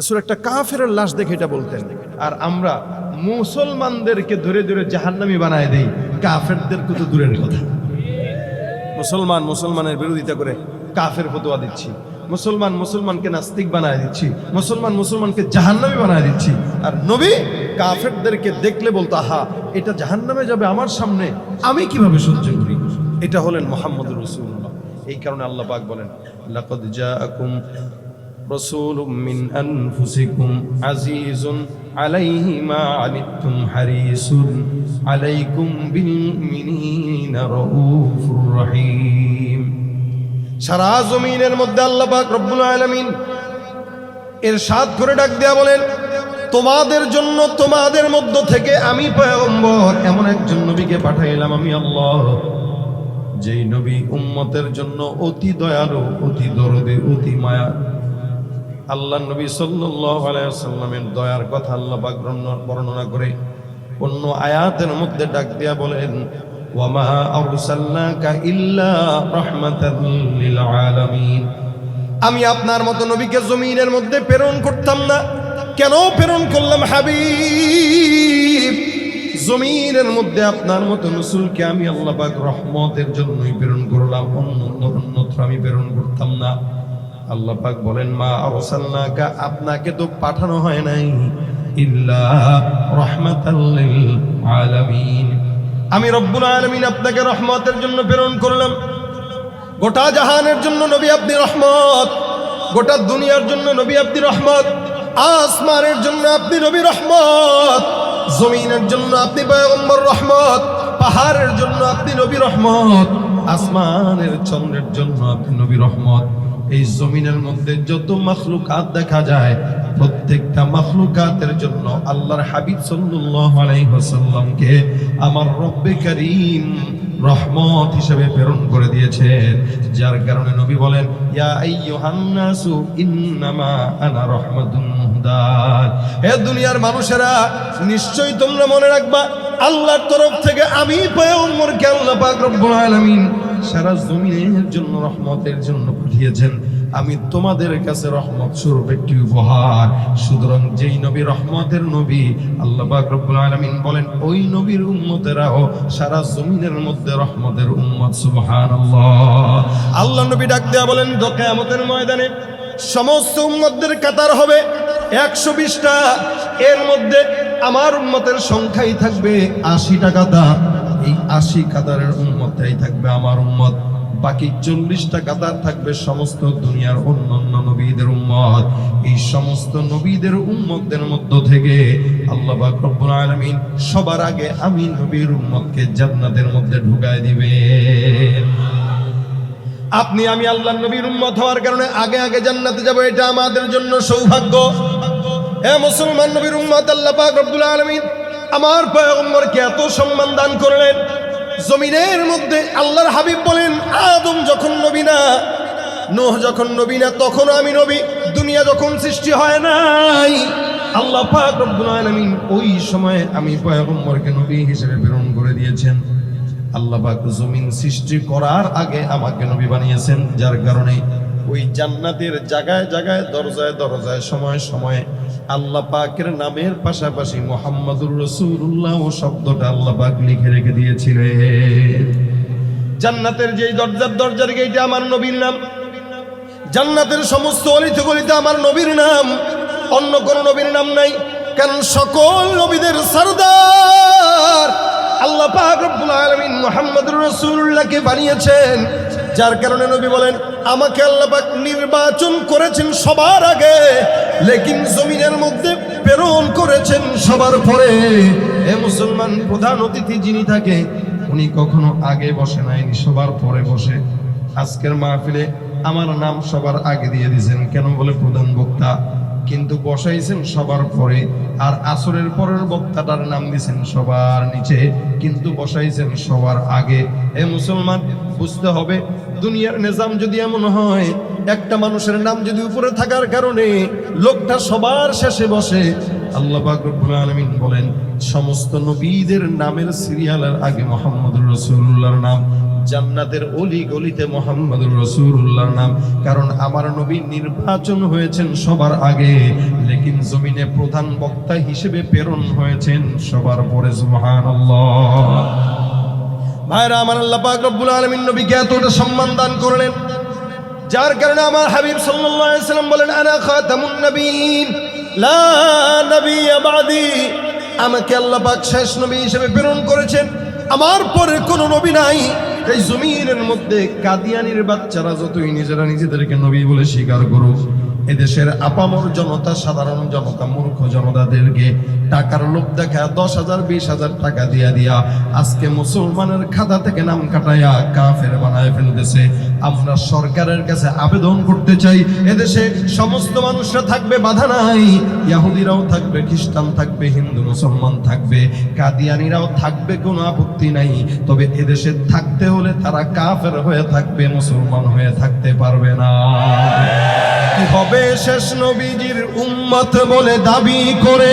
রাসূল একটা কাফের লাশ দেখে এটা বলতেন। আর আমরা মুসলমানদেরকে ধরে ধরে জাহান্নামি বানায় দেই কাফেরদের কত দূরের কথা। মুসলমান মুসলমানের বিরোধিতা করে কাফের ফতোয়া দিচ্ছি। মুসলমান মুসলমানকে নাস্তিক বানায় দিচ্ছি। মুসলমান মুসলমানকে জাহান্নামি বানায় দিচ্ছি। আর নবী কাফেরদেরকে দেখলে বলতো, আহা, এটা জাহান্নামে যাবে আমার সামনে, আমি কীভাবে সহ্য করি? এটা হলেন মোহাম্মদ রসুল্লাহ এই কারণে আল্লাহ পাক বলেন মিন আনফুসিকুম আজিজুন আলাইহি মা আনিতুম হারিসুন আলাইকুম বিল মুমিনিনা রাউফুর রহিম। সারা জমিনের মধ্যে আল্লাহ পাক রব্বুল আলামিন এর সাত করে ডাক দেয়া বলেন, তোমাদের জন্য তোমাদের মধ্য থেকে আমি পয়গম্বর, এমন একজন নবীকে পাঠাইলাম আমি আল্লাহ। যেই নবী উম্মতের জন্য অতি দয়ালু, অতি দরদে, অতি মায়া আল্লাহ নবী সাল্লামের দয়ার কথা আল্লাহ পাক বর্ণনা- করে অন্য আয়াতের মধ্যে ডাক দিয়া বলেন আমি আপনার মতো নবীকে জমিনের মধ্যে প্রেরণ করতাম না। কেন প্রেরণ করলাম, হাবিব? জমিনের মধ্যে আপনার মতো রসুলকে আমি আল্লাহ রহমতের জন্যই প্রেরণ করলাম, অন্য- অন্যত্র আমি প্রেরণ করতাম না। আল্লাহ পাক বলেন, মা আরসালনাকা, আপনাকে তো পাঠানো হয় নাই ইল্লা রাহমাতাল আলামিন। আমি রব্বুল আলামিন আপনাকে রহমতের জন্য প্রেরণ করলাম। গোটা জাহানের জন্য নবী আপনি রহমত, গোটা দুনিয়ার জন্য নবী আপনি রহমত, আসমানের জন্য আপনি নবী রহমত, জমিনের জন্য আপনি পয়গম্বর রহমত, পাহাড়ের জন্য আপনি নবী রহমত, আসমানের চন্দ্রের জন্য আপনি নবী রহমত। এই জমিনের মধ্যে যত মখলুকাত দেখা যায়, প্রত্যেকটা মখলুকাতের জন্য আল্লাহর হাবিব সাল্লাল্লাহু আলাইহি ওয়াসাল্লামকে আমার রব্বে করিম রহমত হিসেবে প্রেরণ করে দিয়েছেন। যার কারণে নবী বলেন, ইয়া আইয়ুহান নাসু ইন্নামা আনা হে দুনিয়ার মানুষেরা, নিশ্চয়ই তোমরা মনে রাখবা, আল্লাহর তরফ থেকে আমি পয়গম্বরকে আল্লাহ পাক রব্বুল আলামিন সারা জমিনের জন্য রহমতের জন্য পাঠিয়েছেন আমি তোমাদের কাছে রহমত স্বরূপ একটি উপহার। সুতরাং যেই নবী রহমতের নবী, আল্লাহ রব্বুল আলামিন বলেন, ওই নবীর উম্মতেরাও সারা জমিনের মধ্যে রহমতের উম্মত, সুবহানাল্লাহ। আল্লাহ নবী ডাক দেয়া বলেন কিয়ামতের ময়দানে সমস্ত উম্মতদের কাতার হবে একশো বিশটা। এর মধ্যে আমার উম্মতের সংখ্যাই থাকবে আশিটা কাতার এই আশি কাতারের উম্মতটাই থাকবে আমার উম্মত। বাকি চল্লিশটা কাতার থাকবে সমস্ত দুনিয়ার অন্যান্য নবীদের উম্মত। এই সমস্ত নবীদের উম্মতদের মধ্য থেকে আল্লাহ রব্বুল আলামিন সবার আগে আমি নবীর উম্মতকে জান্নাতের মধ্যে ঢুকায় দিবে আপনি, আমি আল্লাহ নবীর উম্মত হওয়ার কারণে আগে আগে জান্নাতে যাব, এটা আমাদের জন্য সৌভাগ্য। হে মুসলমান নবীর উম্মত আল্লাহ পাক রব্বুল আলামিন আমার পয়গম্বরকে এত সম্মান দান করলেন। জমিনের মধ্যে আল্লাহর হাবিব বলেন, আদম যখন নবী না, নোহ যখন নবী না, তখন আমি নবী। দুনিয়া যখন সৃষ্টি হয় নাই, আল্লাহ পাক ওই সময়ে আমি পয়গম্বরকে নবী হিসেবে প্রেরণ করে দিয়েছেন। আল্লাহ পাক জমিন সৃষ্টি করার আগে আমাকে নবী বানিয়েছেন, যার কারণে ওই জান্নাতের জায়গায় জায়গায়, দরজায় দরজায়, সময় সময় আল্লাহ পাকের নামের পাশাপাশি মোহাম্মদুর রসুল্লাহ ও শব্দটা আল্লাহ পাক লিখে রেখে দিয়েছিলেন। জান্নাতের যেই দরজার দরজার গেইটে আমার নবীর নাম, জান্নাতের সমস্ত অলিতে গলিতে আমার নবীর নাম, অন্য কোন নবীর নাম নাই, কারণ সকল নবীদের সরদার আল্লাহ পাক রব্বুল আলামিন মুহাম্মদুর রাসূলুল্লাহকে বানিয়েছেন। যার কারণে নবী বলেন, আমাকে আল্লাহ পাক নির্বাচন করেছেন সবার আগে, লেকিন জমিনের মধ্যে প্রেরণ করেছেন সবার পরে। এ মুসলমান প্রধান অতিথি যিনি থাকে, উনি কখনো আগে বসে নাইনি, সবার পরে বসে। আজকের মাহফিলে আমার নাম সবার আগে দিয়ে দিয়েছেন, কেন বলে প্রধান বক্তা? কিন্তু বসাইছেন সবার পরে, আর আসরের পরের বক্তাটার নাম দিয়েছেন সবার নিচে, কিন্তু বসাইছেন সবার আগে। এ মুসলমান বুঝতে হবে। দুনিয়ার নিজাম যদি এমন হয়, একটা মানুষের নাম যদি উপরে থাকার কারণে লোকটা সবার শেষে বসে, আল্লাহ আলামিন বলেন, সমস্ত নবীদের নামের সিরিয়ালের আগে মোহাম্মদুর রাসূলুল্লাহর নাম, জান্নাতের অলি গলিতে মোহাম্মদুর রসুল্লাহর নাম। কারণ আমার নবী নির্বাচন হয়েছেন সবার আগে, লেকিন জমিনে প্রধান বক্তা হিসেবে প্রেরণ হয়েছেন সবার পরে, সুবহানাল্লাহ। ভাইরা, আমার আল্লাহ পাক রব্বুল আলামিন নবীকে এতটা সম্মান দান করলেন। যার কারণে আমার হাবিব সাল্লাম বলেন, আনা খাতামুন নবীন, লা নবী বাদি। আমাকে আল্লাহ পাক শেষ নবী হিসেবে প্রেরণ করেছেন। আমার পরে কোনো নবী নাই। এই জমিনের মধ্যে কাদিয়ানির বাচ্চারা যতই নিজেরা নিজেদেরকে নবী বলে স্বীকার করুক, এদেশের আপামর জনতা, সাধারণ জনতা, মূর্খ জনতাদেরকে টাকার লোভ দেখা দশ হাজার, বিশ হাজার টাকা দিয়া দিয়া আজকে মুসলমানের খাতা থেকে নাম কাটাইয়া কাফের বানায় ফেলতেছে। আমরা সরকারের কাছে আবেদন করতে চাই। এদেশে সমস্ত মানুষরা থাকবে, বাধা নাই। ইয়াহুদিরাও থাকবে, খ্রিস্টান থাকবে, হিন্দু, মুসলমান থাকবে, কাদিয়ানিরাও থাকবে, কোনো আপত্তি নাই। তবে এদেশে থাকতে হলে তারা কাফের হয়ে থাকবে, মুসলমান হয়ে থাকতে পারবে না। হবে শেষ নবীজির উম্মত বলে দাবি করে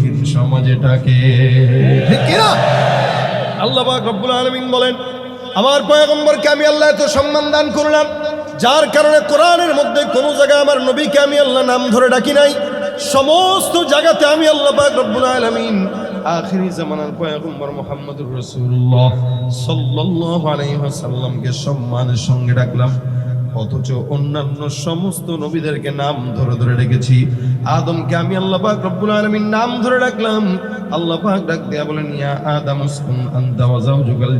ঠিক কিনা? আল্লাহ রব্বুল আলামিন বলেন, আমার পয়গম্বরকে আমি আল্লাহ এত সম্মান দান করলাম, যার কারণে কোরআনের মধ্যে কোন জায়গায় আমার নবীকে আমি আল্লাহ নাম ধরে ডাকি নাই। সমস্ত জায়গাতে আমি আল্লাহ রব্বুল আলামিন আখিরি জামানার পয়গম্বর মুহাম্মদুর রাসূলুল্লাহ সাল্লাল্লাহু আলাইহি ওয়াসাল্লামকে সম্মানের সঙ্গে ডাকলাম। অথচ অন্যান্য সমস্ত নবীদেরকে নাম ধরে ধরে ডেকেছি। আদমকে আমি আল্লাহ পাক রব্বুল আলামিন নাম ধরে ডাকলাম। আল্লাহ পাক ডাক দিয়া বলেন, ইয়া আদম উসকুন আনতা ওয়া যাওজুকাল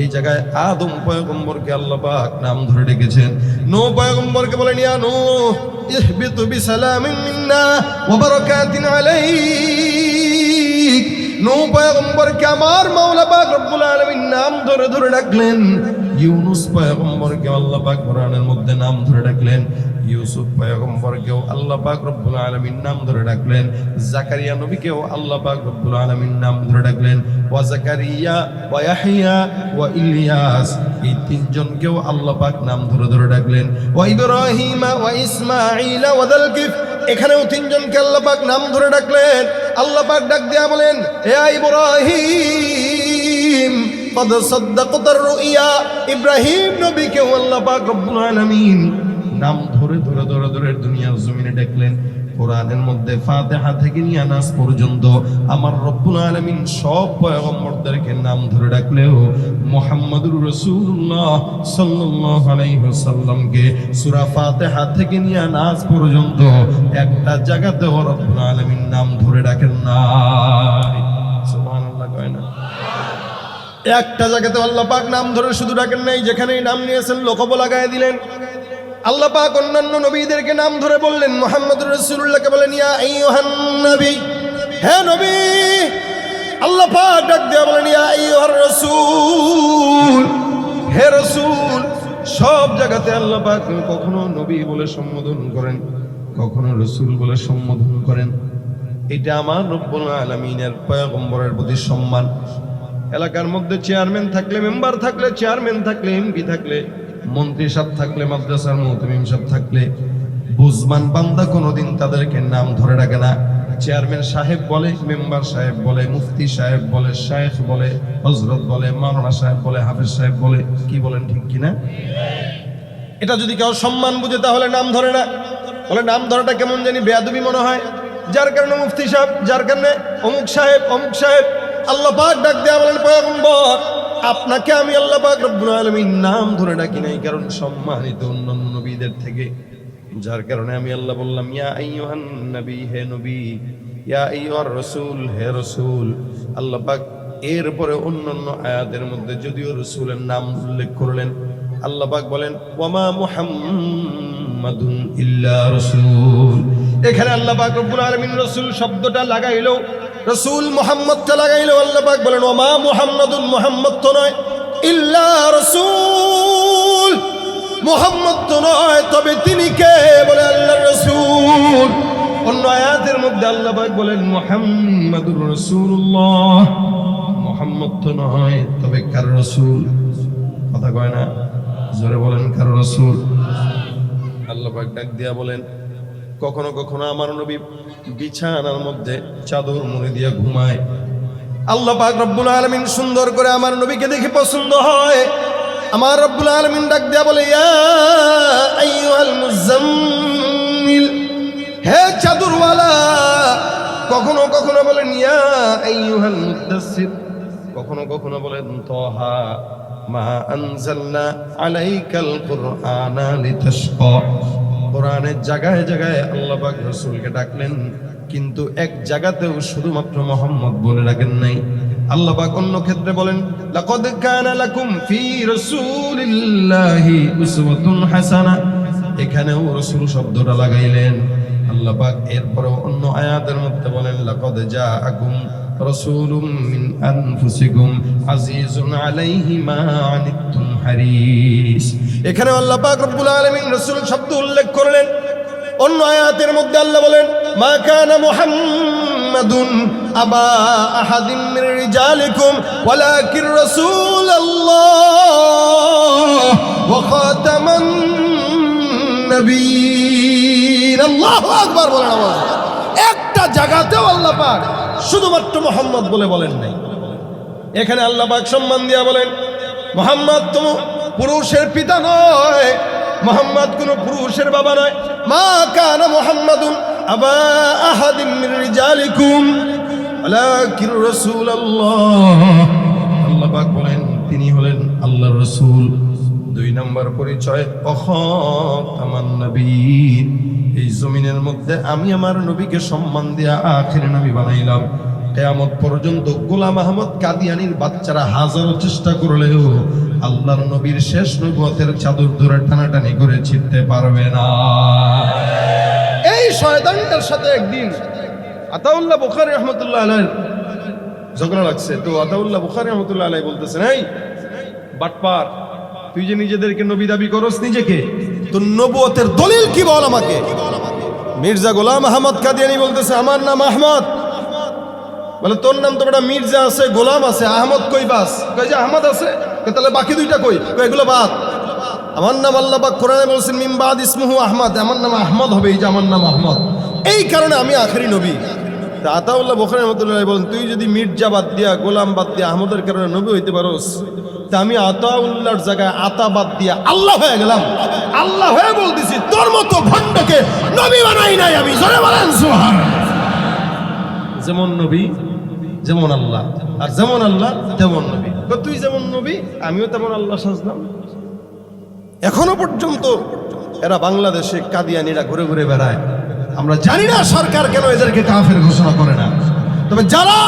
এই জায়গায় আদম পয়গম্বরকে আল্লাহ পাক নাম ধরে ডেকেছেন। নো পয়গম্বরকে বলেন, ইয়া নূহ, ইহবিতু বিসালামিন মিন্না ওয়া বারাকাতিন আলাইক। নূহ পয়গম্বরকে আমার মাওলা পাক রব্বুল আলামিন নাম ধরে ধরে ডাকলেন। ইউনুস পয়গম্বরকে আল্লাহ পাক কোরআনের মধ্যে নাম ধরে ডাকলেন। ইউসুফ পয়গম্বরকেও আল্লাহ পাক রব্বুল আলামিন নাম ধরে ডাকলেন। জাকারিয়া নবীকেও আল্লাহ পাক রব্বুল আলামিন নাম ধরে ডাকলেন। ওয়া জাকারিয়া, ওয়া ইয়াহইয়া ওয়া ইলিয়াস এই তিনজনকেও আল্লাহ পাক নাম ধরে ধরে ডাকলেন। ওয়া ইব্রাহিমা, ওয়া ইসমাঈল, ওয়া যালকিফ এখানেও তিনজনকে আল্লাহ পাক নাম ধরে ডাকলেন। আল্লাহ পাক ডাক দিয়া বলেন হে ইব্রাহিম কদ সদ্দাকতার রুইয়া ইব্রাহিম নবীকে আল্লাহ পাক রব্বুল আলামিন নাম ধরে ধরে ধরে ধরে দুনিয়ার জমিনে ডাকলেন। কোরআনের মধ্যে ফাতেহা থেকে নিয়ে আনাস পর্যন্ত আমার রব্বুল আলমিন সব পয়গম্বরদেরকে নাম ধরে ডাকলেও মোহাম্মদুর রসুল্লাহ সাল্লাহ আলাইহসাল্লামকে সুরা ফাতেহা থেকে নিয়ে আনাস পর্যন্ত একটা জায়গাতেও রব্বুল আলমিন নাম ধরে ডাকেন না একটা জায়গাতে আল্লাহ পাক নাম ধরে শুধু ডাকেন নাই, যেখানেই নাম নিয়েছেন লোকব লাগায় দিলেন। আল্লাহ পাক অন্যান্য নবীদেরকে নাম ধরে বললেন মোহাম্মদ রসুল্লাহকে বলেন ইয়া আইয়ুহান নবী। হে নবী! আল্লাহ পাক ডাক দিয়া বলেন, ইয়া আইয়ুহার রাসূল। হে রসুল, সব জায়গাতে আল্লাহ পাক কখনো নবী বলে সম্বোধন করেন, কখনো রসুল বলে সম্বোধন করেন। এটা আমার রব্বুল আলামিনের পয়গম্বরের প্রতি সম্মান। এলাকার মধ্যে চেয়ারম্যান থাকলে মেম্বার থাকলে, চেয়ারম্যান থাকলে এমপি থাকলে, মন্ত্রী সাহেব থাকলে, মাদ্রাসার মুহতমিম সাহেব থাকলে বুজমান বান্দা কোনোদিন তাদেরকে নাম ধরে ডাকে না। চেয়ারম্যান সাহেব বলে, মেম্বার সাহেব বলে, মুফতি সাহেব বলে, শায়েখ বলে হজরত বলে, মাওলানা সাহেব বলে, হাফেজ সাহেব বলে, কি বলেন ঠিক কিনা? এটা যদি কেউ সম্মান বুঝে তাহলে নাম ধরে না। বলে নাম ধরাটা কেমন জানি বেয়াদবি মনে হয়। যার কারণে মুফতি সাহেব, যার কারণে অমুক সাহেব অমুক সাহেব আল্লাহ পাক ডাক দেয়া বলেন, পয়গম্বর, আপনাকে আমি আল্লাহ পাক রব্বুল আলামিন নাম ধরে ডাকি নাই, কারণ সম্মানিত অন্যান্য নবীদের থেকে। যার কারণে আমি আল্লাহ বললাম, ইয়া আইয়ুহান নবী, হে নবী, ইয়া আইয়ুহার রাসূল, হে রাসূল। আল্লাহ পাক এরপরে অন্যান্য আয়াতের মধ্যে যদিও রসুলের নাম উল্লেখ করলেন, আল্লাহ পাক বলেন, ওয়ামা মুহাম্মাদুন ইল্লা রাসূল। এখানে আল্লাহ পাক রব্বুল আলামিন রাসূল শব্দটা লাগাইলো রাসূল মুহাম্মদটা লাগাইলো আল্লাহ পাক বলেন ওয়ামা মুহাম্মাদুন মুহাম্মদ তো নয়, ইল্লা রাসূল। মুহাম্মদ তো নয়, তবে তিনি কে? বলে আল্লাহ রাসূল। অন্য আয়াতের মধ্যে আল্লাপাক বলেন, মুহাম্মাদুর রাসূলুল্লাহ। মোহাম্মদ তো নয়, তবে কার রসুল? কথা কয় না? জোরে বলেন, কার রসুল? আল্লাপাক ডাক দিয়া বলেন কখনো কখনো আমার নবী বিছানার মধ্যে চাদর মুড়ি দিয়ে ঘুমায়। আল্লাহ পাক রব্বুল আলামিন সুন্দর করে আমার নবীকে দেখে পছন্দ হয়। আমার রব্বুল আলামিন ডাক দিয়া বলে হে চাদরওয়ালা, কখনো কখনো বলেন আইয়ুহাল মুদাসসির কখনো কখনো বলেন, তহা, মা আনজালনা আলাইকাল কুরআনা লিতাশকা কোরআনের জায়গায় জায়গায় আল্লাহ পাক রাসূলকে ডাকলেন, কিন্তু এক জায়গাতেও শুধুমাত্র মোহাম্মদ বলে ডাকেন নাই। আল্লাহ পাক অন্য ক্ষেত্রে বলেন, লাকাদ কানা লাকুম ফি রাসূলিল্লাহি উসওয়াতুন হাসানা। এখানেও রাসূল শব্দটা লাগাইলেন। আল্লাহ পাক এরপরে অন্য আয়াতের মধ্যে বলেন, লাকাদ জাআকুম রাসূলুম মিন আনফুসিকুম আজিজুন আলাইহি মা আনিতুম হারিস এখানে আল্লাহ পাক রব্বুল আলামিন রাসূল শব্দ উল্লেখ করলেন। অন্য আয়াতের মধ্যে আল্লাহ বলেন, মা কানা মুহাম্মাদুন আবা আহাদিন মিন রিজালিকুম, ওয়ালাকিন রাসূলুল্লাহ ওয়া খাতামান নবীন আল্লাহু আকবার বলেন একটা জায়গাতেও আল্লাহ পাক শুধুমাত্র মোহাম্মদ বলে বলেন নাই। এখানে আল্লাহ পাক সম্মান দিয়া বলেন, মোহাম্মদ তো পুরুষের পিতা নয়, মোহাম্মদ কোনো পুরুষের বাবা নয়। মা কানা মোহাম্মদুন আবা আহাদিম আল্লাহ বলেন, তিনি হলেন আল্লাহর রাসূল। দুই নম্বর পরিচয় নবীন এই জমিনের মধ্যে আমি আমার নবীকে সম্মান দিয়া আখির নবী বানাইলাম। কেয়ামত পর্যন্ত গোলাম আহমদ কাদিয়ানির বাচ্চারা হাজারো চেষ্টা করলেও আল্লাহর নবীর শেষ নবুয়তের চাদর ধরে টানাটানি করে ছিটতে পারবে না। এই শয়তানটার সাথে একদিন আতাউল্লাহ বুখারী রহমতুল্লাহ আলাইহির ঝগড়া লাগছে। তো আতাউল্লাহ বুখারী রহমতুল্লাহ আলাইহি বলতেছেন, এই বাটপার তুই যে নিজেদেরকে নবী দাবি করস নিজেকে। তো নবুয়তের দলিল কি বল আমাকে? মির্জা গোলাম আহমদ কাদিয়ানি বলতেছে, আমার নাম আহমদ। বলে, তোর নাম তো বেটা মির্জা আছে, গোলাম আছে, আহমদ কই বাস? কই যে আহমদ আছে? তাহলে বাকি দুইটা কই? এগুলো বাদ। আমার নাম আল্লাহ পাক কোরআনে বলছেন মিমবাদ ইসমুহু আহমদ। আমার নাম আহমদ হবে, এই যে আমার নাম আহমদ। এই কারণে আমি আখেরি নবী। তা আতাউল্লাহ বখরি রহমতুল্লাহ বলেন, তুই যদি মির্জা বাদ দিয়া, গোলাম বাদ দিয়া, আহমদের কারণে নবী হইতে পারোস, তা আমি আতাউল্লাহর জায়গায় আতা বাদ দিয়া আল্লাহ হয়ে গেলাম। আল্লাহ হয়ে বলতেছি, তোর মতো ভণ্ডকে নবী বানাই নাই আমি। জোরে বলেন সুবহানাল্লাহ যেমন নবী, যেমন আল্লাহ। আর যেমন আল্লাহ, তেমন নবী। তো তুই যেমন নবী, আমিও তেমন আল্লাহ সাজলাম। এখনও পর্যন্ত এরা বাংলাদেশে কাদিয়ানিরা ঘুরে ঘুরে বেড়ায়। আমরা জানি না সরকার কেন এদেরকে কাফের ঘোষণা করে না। তবে যারা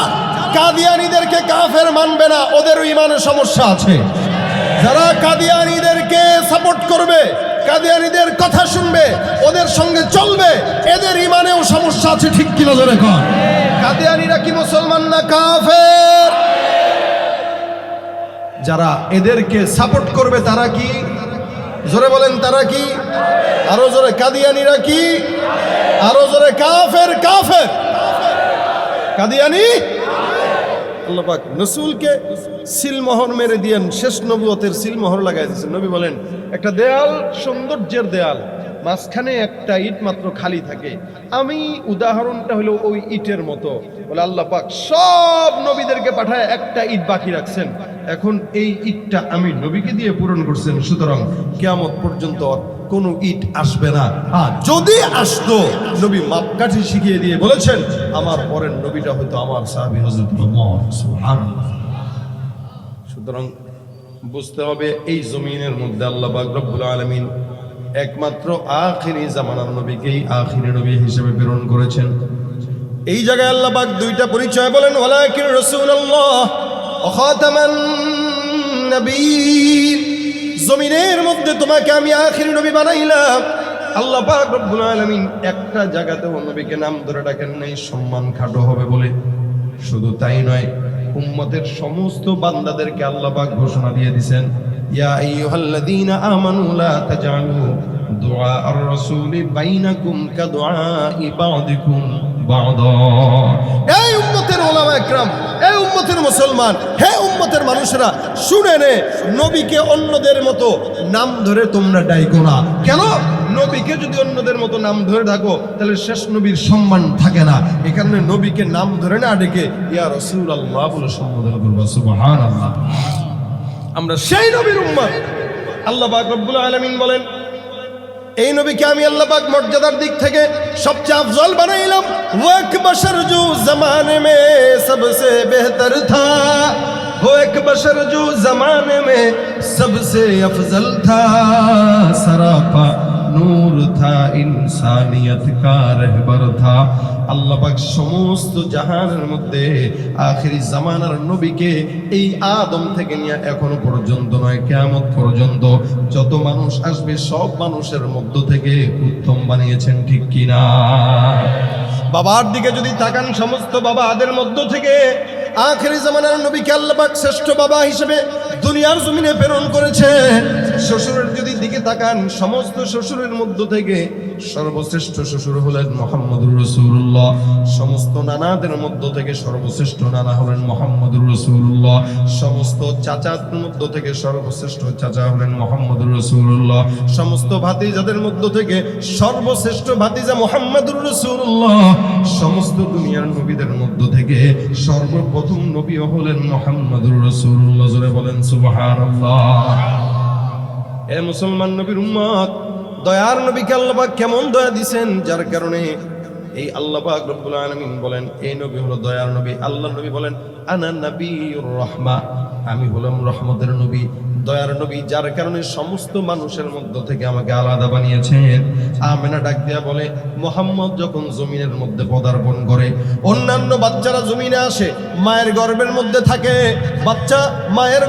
কাদিয়ানিদেরকে কাফের মানবে না, ওদেরও ইমানের সমস্যা আছে। যারা কাদিয়ানিদেরকে সাপোর্ট করবে, কাদিয়ানিদের কথা শুনবে, ওদের সঙ্গে চলবে, এদের ইমানেও সমস্যা আছে, ঠিক কিনা ধরে কর কাদিয়ানিরা কি মুসলমান না কাফের? যারা এদেরকে সাপোর্ট করবে, তারা কি জোরে বলেন, তারা কি? আরও জোরে, কাদিয়ানিরা কি? আরও জোরে, কাফের কাফের। কাদিয়ানি? আল্লাহ পাক রসুলকে সিলমোহর মেরে দিয়েন, শেষ নবুয়তের সিলমোহর লাগাই দিয়েছেন। নবী বলেন, একটা দেয়াল, সৌন্দর্যের দেয়াল, মাঝখানে একটা ইট মাত্র খালি থাকে। আমি, উদাহরণটা হলো ওই ইটের মতো। বলে আল্লাহ পাক সব নবীদেরকে পাঠায়, একটা ইট বাকি রাখছেন। এখন এই ইটটা আমি নবীকে দিয়ে পূরণ করছেন সুতরাং কেয়ামত পর্যন্ত কোনো ইট আসবে না। আর যদি আসতো, নবী মাপকাঠি শিখিয়ে দিয়ে বলেছেন, আমার পরের নবীটা হয়তো আমার সাহাবী সুবহানাল্লাহ। সুতরাং বুঝতে হবে এই জমিনের মধ্যে আল্লাহ পাক রব্বুল আলামিন একমাত্র আখিরি জামানার নবীকেই আখিরি নবী হিসেবে প্রেরণ করেছেন। এই জায়গায় আল্লাহ দুইটা পরিচয় বলেন ওয়া খাতামান নবীন জমিনের মধ্যে তোমাকে আমি আখিরি নবী বানাইলাম। আল্লাহ রব্বুল আলামিন একটা জায়গাতে নবীকে নাম ধরে ডাকেন নাই, সম্মান খাটো হবে বলে। শুধু তাই নয়, উম্মতের সমস্ত বান্দাদেরকে আল্লাহ পাক ঘোষণা দিয়ে দিবেন ইয়া আইয়ুহাল্লাযীনা আমানু লা তাজআলু দুআ আর রাসূলি বাইনাকুম কাদুআই বা'দিকুম বা'দা। এই উম্মতের ওলামা একরাম উম্মতের মুসলমান হে উম্মতের মানুষরা শুনে নে নবীকে অন্যদের মতো নাম ধরে তোমরা ডাইকো না। কেন? নবীকে যদি অন্যদের মতো নাম ধরে থাকো তাহলে শেষ নবীর সম্মান থাকে না। এ কারণে নবীকে নাম ধরে না ডেকে ইয়া রসুল আল্লাহ বলে সম্বোধন করবা সুবহান আল্লাহ আমরা সেই নবীর উম্মত আল্লাহ পাক রব্বুল আলামিন বলেন এই নবীকে আমি আল্লাপাক মর্যাদার দিক থেকে সবচেয়ে আফজল বানাইলাম ওয়াক বসর জু জমানে মে সবসে বেহতর থা এক বসর জু জমানে মে সবসে আফজল থা সরাফা नूर था इंसानियत का रहबर था আল্লাহ পাক সমস্ত জাহানের মধ্যে আখেরি জামানার নবীকে এই আদম থেকে নিয়ে এখনো পর্যন্ত নয় কেয়ামত পর্যন্ত যত মানুষ আসবে সব মানুষের মধ্য থেকে উত্তম বানিয়েছেন ঠিক কিনা বাবার দিকে যদি তাকান সমস্ত বাবাদের মধ্য থেকে আখেরি জামানার নবীকে আল্লাহ পাক শ্রেষ্ঠ বাবা হিসেবে দুনিয়ার জমিনে প্রেরণ করেছে। শ্বশুরের যদি দিকে তাকান, সমস্ত শ্বশুরের মধ্য থেকে সর্বশ্রেষ্ঠ শ্বশুর হলেন মোহাম্মদুর রসুল্লাহ সমস্ত নানাদের মধ্য থেকে সর্বশ্রেষ্ঠ নানা হলেন মোহাম্মদুর রসুল্লাহ সমস্ত চাচাদের মধ্য থেকে সর্বশ্রেষ্ঠ চাচা হলেন মোহাম্মদুর রসুল্লাহ সমস্ত ভাতিজাদের মধ্য থেকে সর্বশ্রেষ্ঠ ভাতিজা মোহাম্মদুর রসুল্লাহ সমস্ত দুনিয়ার নবীদের মধ্য থেকে সর্বপ্রথম নবী হলেন মোহাম্মদুর রসুল্লাহ জোরে বলেন, সুবহানাল্লাহ। এ মুসলমান নবীর উম্মত, দয়ার নবীকে আল্লাপাক কেমন দয়া দিছেন? যার কারণে এই আল্লাপাক রব্বুল আলামিন বলেন, এই নবী হলো দয়ার নবী। আল্লাহ নবী বলেন, আনা নবীর রহমা। আমি হলাম রহমতের নবী। দয়ার নবী, যার কারণে সমস্ত মানুষের মধ্য থেকে আমাকে আলাদা বানিয়েছেন আমেনা ডাক দেয়া বলে, মোহাম্মদ যখন জমিনের মধ্যে পদার্পণ করে, অন্যান্য বাচ্চারা জমিনে আসে, মায়ের গর্বের মধ্যে থাকে। বাচ্চা মায়ের